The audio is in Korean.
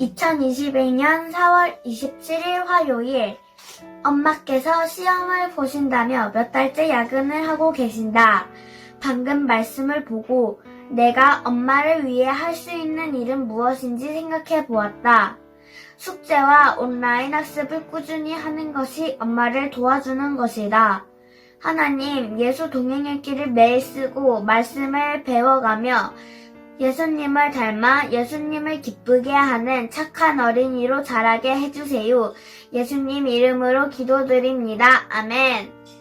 2021년 4월 27일 화요일 엄마께서 시험을 보신다며 몇 달째 야근을 하고 계신다. 방금 말씀을 보고 내가 엄마를 위해 할 수 있는 일은 무엇인지 생각해 보았다. 숙제와 온라인 학습을 꾸준히 하는 것이 엄마를 도와주는 것이다. 하나님, 예수 동행일기를 매일 쓰고 말씀을 배워가며 예수님을 닮아 예수님을 기쁘게 하는 착한 어린이로 자라게 해주세요. 예수님 이름으로 기도드립니다. 아멘.